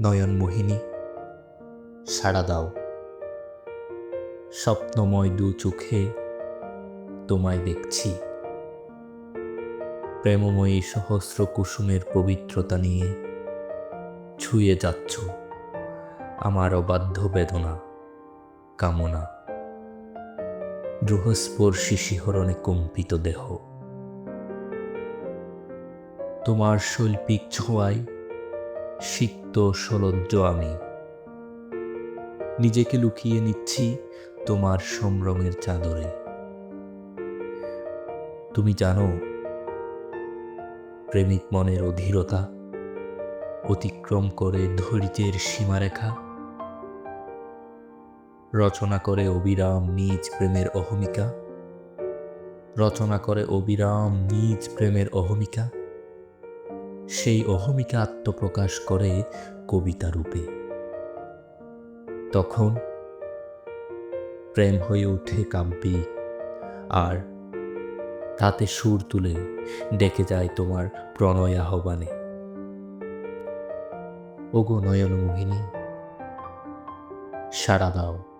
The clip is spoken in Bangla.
নয়নমোহিনী সাড়া দাও। স্বপ্নময় দু চোখে তোমায় দেখছি। প্রেমময়ী সহস্র কুসুমের পবিত্রতা নিয়ে ছুঁয়ে যাচ্ছ আমার অবাধ্য বেদনা, কামনা। দ্রুহস্পর্শী শিহরণে কম্পিত দেহ। তোমার শৈল্পিক ছোঁয়ায় সিক্ত সলজ্জ আমি নিজেকে লুকিয়ে নিচ্ছি তোমার সম্ভ্রমের চাদরে। তুমি জানো, প্রেমিক মনের অধীরতা অতিক্রম করে ধৈর্যের সীমারেখা। রচনা করে অবিরাম নিজ প্রেমের অহমিকা। রচনা করে অবিরাম নিজ প্রেমের অহমিকা। সেই অহমিকা আত্মপ্রকাশ করে কবিতা রূপে। তখন প্রেম হয়ে ওঠে কাব্যিক আর তাতে সুর তুলে ডেকে যায় তোমার প্রণয় আহ্বানে। ওগো নয়নমোহিনী, সাড়া দাও।